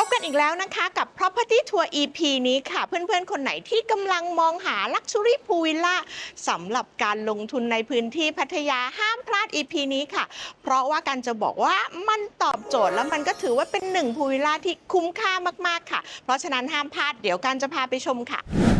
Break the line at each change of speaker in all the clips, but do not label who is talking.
พบกันอีกแล้วนะคะกับ Property Tour EP นี้ค่ะ เพื่อนๆ คนไหนที่กำลังมองหา Luxury Pool Villa สำหรับการลงทุนในพื้นที่พัทยาห้ามพลาด EP นี้ค่ะ เพราะว่าการจะบอกว่ามันตอบโจทย์แล้วมันก็ถือว่าเป็นหนึ่งพูวิลล่าที่คุ้มค่ามากๆค่ะ เพราะฉะนั้นห้ามพลาดเดี๋ยวการจะพาไปชมค่ะ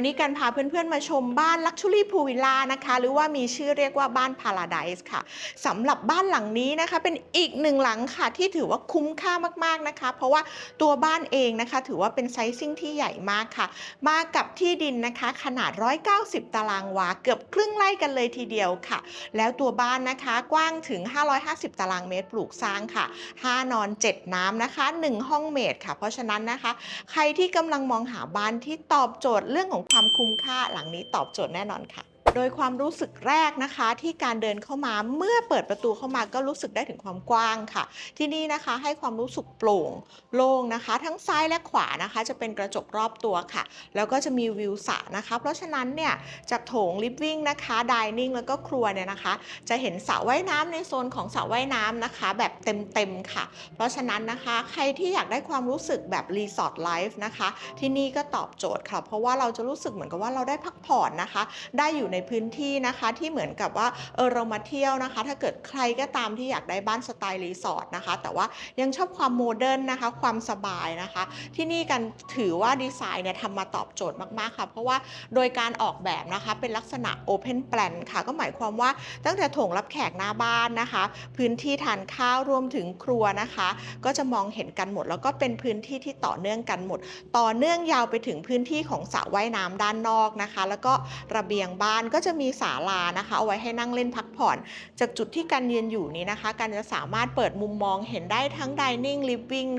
วันนี้การพาเพื่อนๆมาชมบ้าน Luxury Pool Villa นะคะ หรือว่ามีชื่อเรียกว่าบ้าน Paradise ค่ะสำหรับบ้านหลังนี้นะคะ เป็นอีกหนึ่งหลังค่ะที่ถือว่าคุ้มค่ามากๆนะคะ เพราะว่าตัวบ้านเองนะคะ ถือว่าเป็นไซซิ่งที่ใหญ่มากค่ะ มากับที่ดินนะคะ ขนาด 190 ตารางวา เกือบครึ่งไร่กันเลยทีเดียวค่ะ แล้วตัวบ้านนะคะกว้างถึง 550 ตารางเมตรปลูกสร้างค่ะ 5 นอน 7 น้ำนะคะ 1 ห้องเมดค่ะ เพราะฉะนั้นนะคะ ใครที่กำลังมองหาบ้านที่ตอบโจทย์เรื่องของความคุ้มค่าหลังนี้ตอบโจทย์แน่นอนค่ะ โดยความรู้สึกแรกนะคะที่การเดินเข้ามาเมื่อเปิดประตูเข้ามาก็รู้สึกได้ถึงความกว้างค่ะ ที่นี่นะคะให้ความรู้สึกโปร่งโล่งนะคะ ทั้งซ้ายและขวานะคะ จะเป็นกระจกรอบตัวค่ะ แล้วก็จะมีวิวสระนะคะ เพราะฉะนั้นเนี่ยจากโถงลิฟวิ่งนะคะดิเนิ่งแล้วก็ครัวเนี่ยนะคะ จะเห็นสระว่ายน้ำในโซนของสระว่ายน้ำนะคะ แบบเต็มๆค่ะ เพราะฉะนั้นนะคะใครที่อยากได้ความรู้สึกแบบรีสอร์ทไลฟ์นะคะที่นี่ก็ตอบโจทย์ค่ะ เพราะว่าเราจะรู้สึกเหมือนกับว่าเราได้พักผ่อนนะคะ ได้อยู่ในพื้นที่นะคะที่เหมือนกับว่าเออเรามาเที่ยวนะคะ ถ้าเกิดใครก็ตามที่อยากได้บ้านสไตล์รีสอร์ทนะคะ แต่ว่ายังชอบความโมเดิร์นนะคะ ความสบายนะคะ ที่นี่กันถือว่าดีไซน์เนี่ยทำมาตอบโจทย์มากๆค่ะ เพราะว่าโดยการออกแบบนะคะเป็นลักษณะ Open Plan ค่ะ ก็หมายความว่าตั้งแต่โถงรับแขกหน้าบ้านนะคะ พื้นที่ทานข้าวรวมถึงครัวนะคะ ก็จะมองเห็นกันหมด แล้วก็เป็นพื้นที่ที่ต่อเนื่องกันหมด ต่อเนื่องยาวไปถึงพื้นที่ของสระว่ายน้ำด้านนอกนะคะ แล้วก็ระเบียงบ้านก็จะมีศาลานะคะ เอาไว้ให้นั่งเล่นพักผ่อน จากจุดที่การยืนอยู่นี้นะคะ การจะสามารถเปิดมุมมองเห็นได้ทั้ง dining living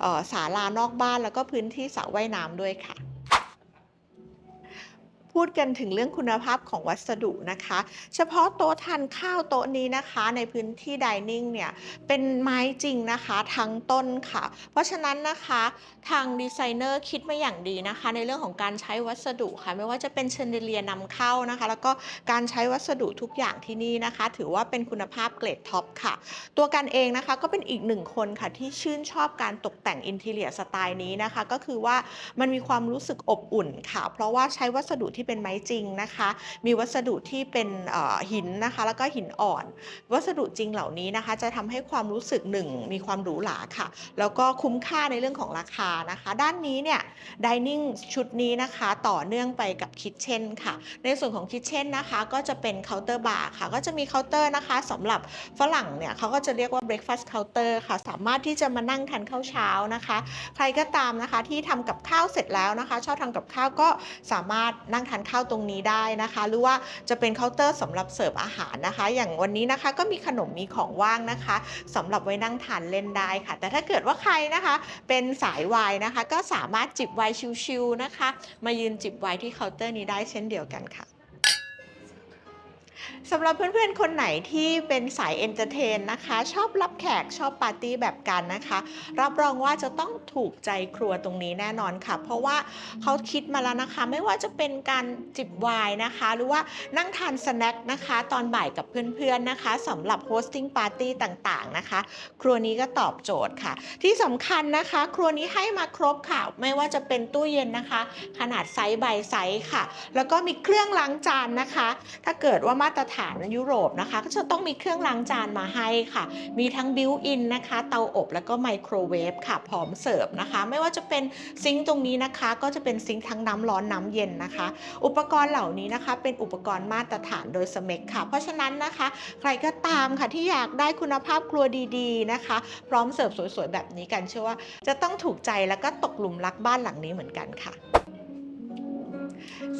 เอ่อศาลานอกบ้านแล้วก็พื้นที่สระว่ายน้ำด้วยค่ะ พูดกันถึงเรื่องคุณภาพของวัสดุนะคะ เฉพาะโต๊ะทานข้าวโต๊ะนี้นะคะในพื้นที่ดิเนิ่งเนี่ยเป็นไม้จริงนะคะทั้งต้นค่ะ เพราะฉะนั้นนะคะทางดีไซเนอร์คิดมาอย่างดีนะคะ ในเรื่องของการใช้วัสดุค่ะ ไม่ว่าจะเป็นเชนเดเลียนำเข้านะคะ แล้วก็การใช้วัสดุทุกอย่างที่นี่นะคะ ถือว่าเป็นคุณภาพเกรดท็อปค่ะ ตัวกันเองนะคะก็เป็นอีกหนึ่งคนค่ะที่ชื่นชอบการตกแต่งอินทีเลียสไตล์นี้นะคะ ก็คือว่ามันมีความรู้สึกอบอุ่นค่ะ เพราะว่าใช้วัสดุที่เป็นไม้จริงนะคะ มีวัสดุที่เป็นหินนะคะ แล้วก็หินอ่อน วัสดุจริงเหล่านี้นะคะ จะทำให้ความรู้สึกหนึ่งมีความหรูหราค่ะ แล้วก็คุ้มค่าในเรื่องของราคานะคะ ด้านนี้เนี่ยดิเนิ่งชุดนี้นะคะต่อเนื่องไปกับคิทเช่นค่ะ ในส่วนของคิทเช่นนะคะก็จะเป็นเคาน์เตอร์บาร์ค่ะ ก็จะมีเคาน์เตอร์นะคะสำหรับฝรั่งเนี่ยเขาก็จะเรียกว่า breakfast counter ค่ะ สามารถที่จะมานั่งทานข้าวเช้านะคะ ใครก็ตามนะคะที่ทำกับข้าวเสร็จแล้วนะคะ ชอบทำกับข้าวก็สามารถนั่งทานานข้าวตรงนี้ได้นะคะ หรือว่าจะเป็นเคาน์เตอร์สำหรับเสิร์ฟอาหารนะคะ อย่างวันนี้นะคะก็มีขนมมีของว่างนะคะสำหรับไว้นั่งทานเล่นได้ค่ะ แต่ถ้าเกิดว่าใครนะคะ เป็นสายวายนะคะ ก็สามารถจิบไวน์ชิลๆนะคะ มายืนจิบไวน์ที่เคาน์เตอร์นี้ได้เช่นเดียวกันค่ะ สำหรับเพื่อนๆ คนไหนที่เป็นสายเอนเตอร์เทนนะคะ ชอบรับแขกชอบปาร์ตี้แบบกันนะคะ รับรองว่าจะต้องถูกใจครัวตรงนี้แน่นอนค่ะ เพราะว่าเขาคิดมาแล้วนะคะ ไม่ว่าจะเป็นการจิบไวน์นะคะ หรือว่านั่งทานสแน็คนะคะ ตอนบ่ายกับเพื่อนๆนะคะสำหรับโฮสติ้งปาร์ตี้ต่างๆนะคะ ครัวนี้ก็ตอบโจทย์ค่ะ ที่สำคัญนะคะ ครัวนี้ให้มาครบค่ะ ไม่ว่าจะเป็นตู้เย็นนะคะ ขนาดไซส์ใบไซส์ค่ะ แล้วก็มีเครื่องล้างจานนะคะ ถ้าเกิดว่ามาาตรฐานยุโรปนะคะ ก็จะต้องมีเครื่องล้างจานมาให้ค่ะ มีทั้งบิวอินนะคะ เตาอบแล้วก็ไมโครเวฟค่ะพร้อมเสิร์ฟนะคะ ไม่ว่าจะเป็นซิงค์ตรงนี้นะคะ ก็จะเป็นซิงค์ทั้งน้ำร้อนน้ำเย็นนะคะ อุปกรณ์เหล่านี้นะคะ เป็นอุปกรณ์มาตรฐานโดยสเมกค่ะ เพราะฉะนั้นนะคะ ใครก็ตามค่ะที่อยากได้คุณภาพครัวดีๆนะคะ พร้อมเสิร์ฟสวยๆแบบนี้กันเชื่อว่าจะต้องถูกใจแล้วก็ตกหลุมรักบ้านหลังนี้เหมือนกันค่ะ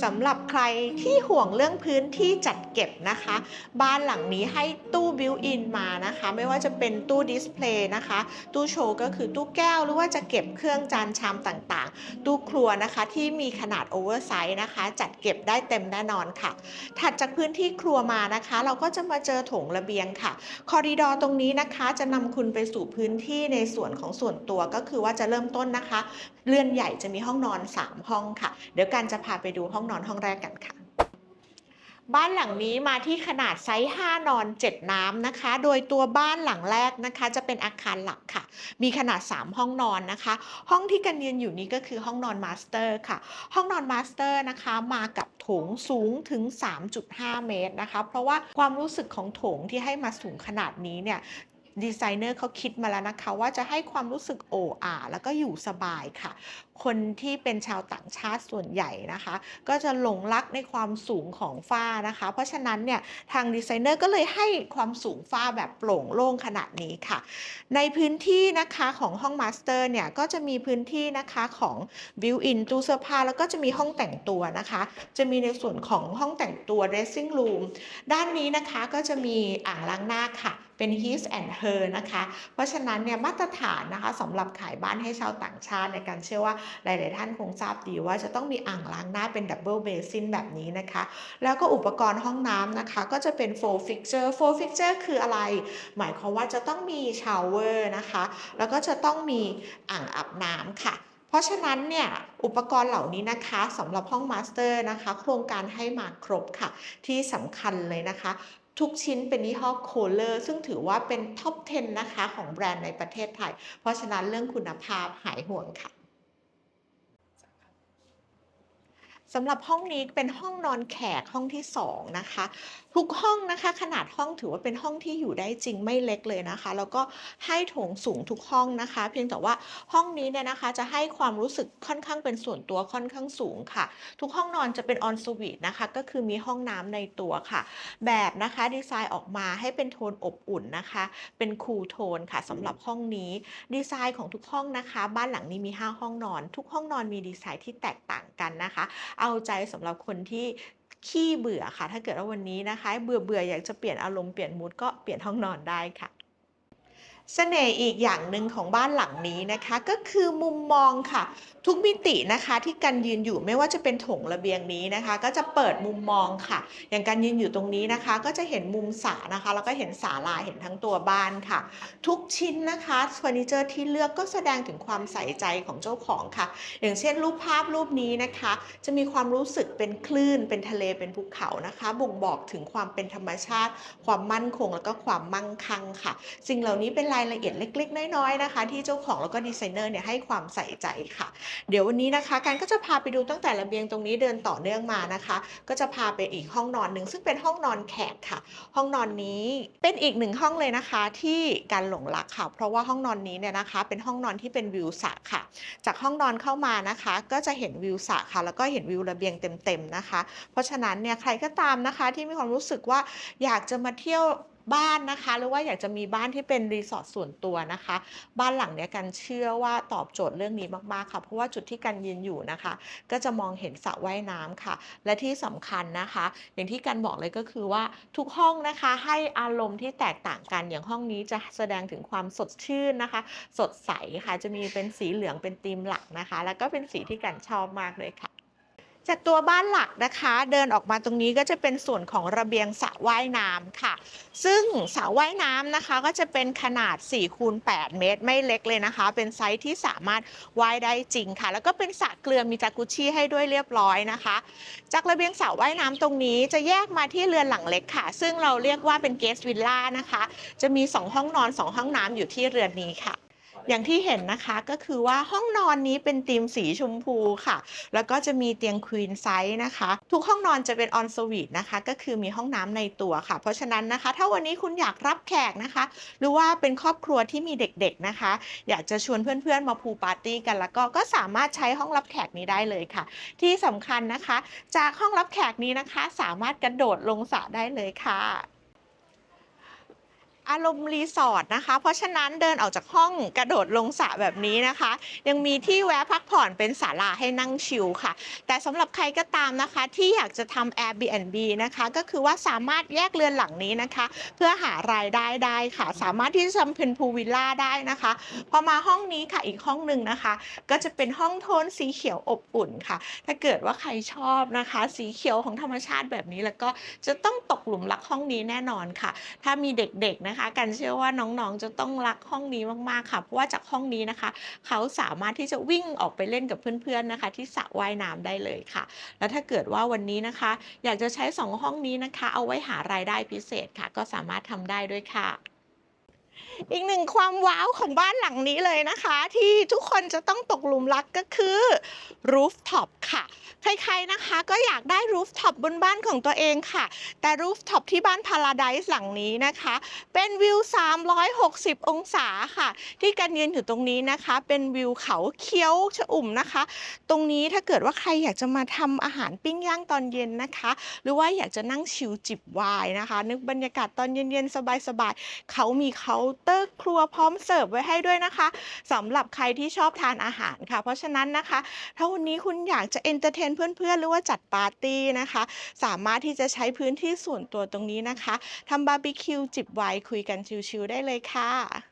สำหรับใครที่ห่วงเรื่องพื้นที่จัดเก็บนะคะ บ้านหลังนี้ให้ตู้บิวอินมานะคะ ไม่ว่าจะเป็นตู้ดิสเพลย์นะคะ ตู้โชว์ก็คือตู้แก้วหรือว่าจะเก็บเครื่องจานชามต่างๆ ตู้ครัวนะคะที่มีขนาดโอเวอร์ไซส์นะคะ จัดเก็บได้เต็มแน่นอนค่ะ ถัดจากพื้นที่ครัวมานะคะ เราก็จะมาเจอโถงระเบียงค่ะ คอริดอร์ตรงนี้นะคะจะนำคุณไปสู่พื้นที่ในส่วนของส่วนตัวก็คือว่าจะเริ่มต้นนะคะเรือนใหญ่จะมีห้องนอน 3 ห้องค่ะ เดี๋ยวกันจะพาไปดูห้องนอนห้องแรกกันค่ะ บ้านหลังนี้มาที่ขนาดไซส์5นอน 7 น้ำนะคะ โดยตัวบ้านหลังแรกนะคะ จะเป็นอาคารหลักค่ะ มีขนาด 3 ห้องนอนนะคะ ห้องที่กันยืนอยู่นี้ก็คือห้องนอนมาสเตอร์ค่ะ ห้องนอนมาสเตอร์นะคะมากับโถงสูงถึง 3.5 เมตรนะคะ เพราะว่าความรู้สึกของโถงที่ให้มาสูงขนาดนี้เนี่ย ดีไซเนอร์เขาคิดมาแล้วนะคะ ว่าจะให้ความรู้สึกโอ้อาแล้วก็อยู่สบายค่ะ คนที่เป็นชาวต่างชาติส่วนใหญ่นะคะ ก็จะหลงรักในความสูงของฝ้านะคะ เพราะฉะนั้นเนี่ยทางดีไซเนอร์ก็เลยให้ความสูงฝ้าแบบโปร่งโล่งขนาดนี้ค่ะ ในพื้นที่นะคะของห้องมาสเตอร์เนี่ยก็จะมีพื้นที่นะคะของบิวอินตู้เสื้อผ้าแล้วก็จะมีห้องแต่งตัวนะคะ จะมีในส่วนของห้องแต่งตัว dressing room ด้านนี้นะคะก็จะมีอ่างล้างหน้าค่ะ เป็น his and her นะคะ เพราะฉะนั้นเนี่ยมาตรฐานนะคะสำหรับขายบ้านให้ชาวต่างชาติในการเชื่อว่าหลาย ๆ ท่านคงทราบดีว่าจะต้องมีอ่างล้างหน้าเป็น double basin แบบนี้นะคะ แล้วก็อุปกรณ์ห้องน้ำนะคะก็จะเป็น four fixture four fixture คืออะไร หมายความว่าจะต้องมี shower นะคะ แล้วก็จะต้องมีอ่างอาบน้ำค่ะเพราะฉะนั้นเนี่ยอุปกรณ์เหล่านี้นะคะสำหรับห้องมาสเตอร์นะคะ โครงการให้มาครบค่ะ ที่สำคัญเลยนะคะ ทุกชิ้นเป็นยี่ห้อโคเลอร์ซึ่งถือว่าเป็นท็อป 10 นะคะของแบรนด์ในประเทศไทย เพราะฉะนั้นเรื่องคุณภาพหายห่วงค่ะสำหรับห้องนี้เป็นห้องนอนแขกห้องที่ 2 นะคะ ทุกห้องนะคะขนาดห้องถือว่าเป็นห้องที่อยู่ได้จริงไม่เล็กเลยนะคะ แล้วก็ให้โถงสูงทุกห้องนะคะ เพียงแต่ว่าห้องนี้เนี่ยนะคะจะให้ความรู้สึกค่อนข้างเป็นส่วนตัวค่อนข้างสูงค่ะ ทุกห้องนอนจะเป็นออนสวีทนะคะก็คือมีห้องน้ำในตัวค่ะ แบบนะคะดีไซน์ออกมาให้เป็นโทนอบอุ่นนะคะ เป็นคูลโทนค่ะสำหรับห้องนี้ ดีไซน์ของทุกห้องนะคะ บ้านหลังนี้มี 5 ห้องนอน ทุกห้องนอนมีดีไซน์ที่แตกต่างกันนะคะ เอาใจสำหรับคนที่ ขี้เบื่อค่ะ ถ้าเกิดว่าวันนี้นะคะ เบื่อเบื่ออยากจะเปลี่ยนอารมณ์เปลี่ยนมูดก็เปลี่ยนห้องนอนได้ค่ะ เสน่ห์อีกอย่างหนึ่งของบ้านหลังนี้นะคะก็คือมุมมองค่ะ ทุกมิตินะคะที่กันยืนอยู่ไม่ว่าจะเป็นโถงระเบียงนี้นะคะ ก็จะเปิดมุมมองค่ะ อย่างการยืนอยู่ตรงนี้นะคะ ก็จะเห็นมุมสระนะคะ แล้วก็เห็นศาลาเห็นทั้งตัวบ้านค่ะ ทุกชิ้นนะคะเฟอร์นิเจอร์ที่เลือกก็แสดงถึงความใส่ใจของเจ้าของค่ะ อย่างเช่น รูปภาพรูปนี้นะคะ จะมีความรู้สึกเป็นคลื่น เป็นทะเลเป็นภูเขานะคะ บ่งบอกถึงความเป็นธรรมชาติ ความมั่นคง แล้วก็ความมั่งคั่งค่ะ สิ่งเหล่านี้เป็นรายละเอียดเล็ก ๆ น้อยๆนะคะ ที่เจ้าของแล้วก็ดีไซเนอร์เนี่ยให้ความใส่ใจค่ะ เดี๋ยววันนี้นะคะการก็จะพาไปดูตั้งแต่ระเบียงตรงนี้เดินต่อเนื่องมานะคะ ก็จะพาไปอีกห้องนอนหนึ่งซึ่งเป็นห้องนอนแขกค่ะ ห้องนอนนี้เป็นอีกหนึ่งห้องเลยนะคะที่การหลงรักค่ะ เพราะว่าห้องนอนนี้เนี่ยนะคะ เป็นห้องนอนที่เป็นวิวสระค่ะ จากห้องนอนเข้ามานะคะ ก็จะเห็นวิวสระค่ะ แล้วก็เห็นวิวระเบียงเต็มๆนะคะ เพราะฉะนั้นเนี่ยใครก็ตามนะคะที่มีความรู้สึกว่าอยากจะมาเที่ยว บ้านนะคะ หรือว่าอยากจะมีบ้านที่เป็นรีสอร์ทส่วนตัวนะคะ บ้านหลังเนี้ยกันเชื่อว่าตอบโจทย์เรื่องนี้มากๆค่ะ เพราะว่าจุดที่กันยืนอยู่นะคะ ก็จะมองเห็นสระว่ายน้ำค่ะ และที่สำคัญนะคะ อย่างที่กันบอกเลยก็คือว่าทุกห้องนะคะให้อารมณ์ที่แตกต่างกันอย่างห้องนี้จะแสดงถึงความสดชื่นนะคะ สดใสค่ะจะมีเป็นสีเหลืองเป็นธีมหลักนะคะ แล้วก็เป็นสีที่กันชอบมากเลยค่ะ จากตัวบ้านหลักนะคะ เดินออกมาตรงนี้ก็จะเป็นส่วนของระเบียงสระว่ายน้ำค่ะ ซึ่งสระว่ายน้ำนะคะก็จะเป็นขนาด4คูณ8เมตร ไม่เล็กเลยนะคะ เป็นไซส์ที่สามารถว่ายได้จริงค่ะ แล้วก็เป็นสระเกลือมีจากุชชี่ให้ด้วยเรียบร้อยนะคะ จากระเบียงสระว่ายน้ำตรงนี้จะแยกมาที่เรือนหลังเล็กค่ะ ซึ่งเราเรียกว่าเป็นเกสต์วิลล่านะคะ จะมี 2 ห้องนอน 2 ห้องน้ำอยู่ที่เรือนนี้ค่ะ อย่างที่เห็นนะคะก็คือว่าห้องนอนนี้เป็นธีมสีชมพูค่ะ แล้วก็จะมีเตียงควีนไซส์นะคะ ทุกห้องนอนจะเป็นออนสวีทนะคะ ก็คือมีห้องน้ำในตัวค่ะ เพราะฉะนั้นนะคะ ถ้าวันนี้คุณอยากรับแขกนะคะ หรือว่าเป็นครอบครัวที่มีเด็กๆนะคะ อยากจะชวนเพื่อนๆมาพูปาร์ตี้กันแล้วก็ก็สามารถใช้ห้องรับแขกนี้ได้เลยค่ะ ที่สำคัญนะคะ จากห้องรับแขกนี้นะคะ สามารถกระโดดลงสระได้เลยค่ะ อารมณ์รีสอร์ทนะคะ เพราะฉะนั้นเดินออกจากห้องกระโดดลงสระแบบนี้นะคะ ยังมีที่แวะพักผ่อนเป็นศาลาให้นั่งชิลค่ะ แต่สำหรับใครก็ตามนะคะ ที่อยากจะทำ Airbnb นะคะ ก็คือว่าสามารถแยกเรือนหลังนี้นะคะ เพื่อหารายได้ได้ค่ะ สามารถที่จะทำเป็นพูลวิลล่าได้นะคะ พอมาห้องนี้ค่ะอีกห้องหนึ่งนะคะ ก็จะเป็นห้องโทนสีเขียวอบอุ่นค่ะ ถ้าเกิดว่าใครชอบนะคะ สีเขียวของธรรมชาติแบบนี้แล้วก็จะต้องตกหลุมรักห้องนี้แน่นอนค่ะ ถ้ามีเด็กๆนะคะนะคะ กันเชื่อว่าน้องๆจะต้องรักห้องนี้มากๆค่ะเพราะว่าจากห้องนี้นะคะ เขาสามารถที่จะวิ่งออกไปเล่นกับเพื่อนๆนะคะ ที่สระว่ายน้ำได้เลยค่ะ แล้วถ้าเกิดว่าวันนี้นะคะ อยากจะใช้ 2 ห้องนี้นะคะ เอาไว้หารายได้พิเศษค่ะ ก็สามารถทำได้ด้วยค่ะ อีกหนึ่งความว้าวของบ้านหลังนี้เลยนะคะ ที่ทุกคนจะต้องตกหลุมรักก็คือ rooftop ค่ะ ใครๆนะคะก็อยากได้ rooftop บนบ้านของตัวเองค่ะ แต่ rooftop ที่บ้าน Paradise หลังนี้นะคะ เป็นวิว 360 องศาค่ะ ที่กันยืนอยู่ตรงนี้นะคะ เป็นวิวเขาเคี้ยวชะอุ่มนะคะ ตรงนี้ถ้าเกิดว่าใครอยากจะมาทำอาหารปิ้งย่างตอนเย็นนะคะ หรือว่าอยากจะนั่งชิลจิบวน์นะคะ นึกบรรยากาศตอนเย็นๆสบายๆเขามีเคาเตอร์ครัวพร้อมเสิร์ฟไว้ให้ด้วยนะคะสำหรับใครที่ชอบทานอาหารค่ะ เพราะฉะนั้นนะคะ ถ้าวันนี้คุณอยากจะเอนเตอร์เทนเพื่อนๆ หรือว่าจัดปาร์ตี้นะคะ สามารถที่จะใช้พื้นที่ส่วนตัวตรงนี้นะคะทำบาร์บีคิวจิบไวน์คุยกันชิลๆได้เลยค่ะ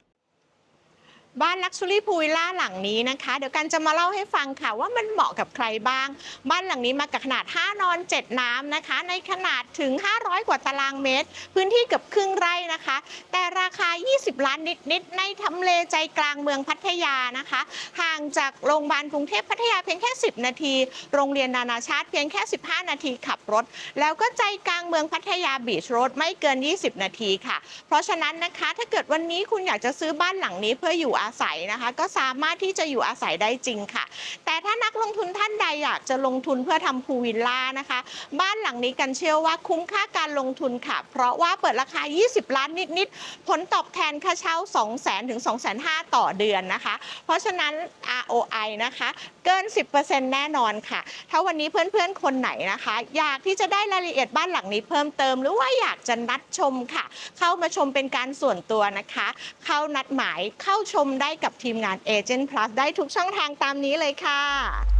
บ้านลักชัวรี่พูลล่าหลังนี้นะคะ เดี๋ยวกันจะมาเล่าให้ฟังค่ะ ว่ามันเหมาะกับใครบ้าง บ้านหลังนี้มากับขนาด 5 นอน 7 น้ำนะคะ ในขนาดถึง 500 กว่าตารางเมตร พื้นที่เกือบครึ่งไร่นะคะ แต่ราคา 20 ล้านนิดๆในทำเลใจกลางเมืองพัทยานะคะ ห่างจากโรงพยาบาลกรุงเทพพัทยาเพียงแค่ 10 นาที โรงเรียนนานาชาติเพียงแค่ 15 นาทีขับรถ แล้วก็ใจกลางเมืองพัทยาบีชโรดไม่เกิน 20 นาทีค่ะ เพราะฉะนั้นนะคะถ้าเกิดวันนี้คุณอยากจะซื้อบ้านหลังนี้เพื่ออยู่อาศัยนะคะ ก็สามารถที่จะอยู่อาศัยได้จริงค่ะ แต่ถ้านักลงทุนท่านใดอยากจะลงทุนเพื่อทำพูลวิลล่านะคะ บ้านหลังนี้กันเชื่อว่าคุ้มค่าการลงทุนค่ะ เพราะว่าเปิดราคา 20 ล้านนิดๆผลตอบแทนค่าเช่า 2 0 0 0 0 0ถึง2 5 0 0 0ต่อเดือนนะคะ เพราะฉะนั้น ROI นะคะเกิน 10%แน่นอนค่ะ ถ้าวันนี้เพื่อนๆ คนไหนนะคะ อยากที่จะได้รายละเอียดบ้านหลังนี้เพิ่มเติม หรือว่าอยากจะนัดชมค่ะ เข้ามาชมเป็นการส่วนตัวนะคะ เข้านัดหมายเข้าชมได้กับทีมงาน Agent Plus ได้ทุกช่องทางตามนี้เลยค่ะ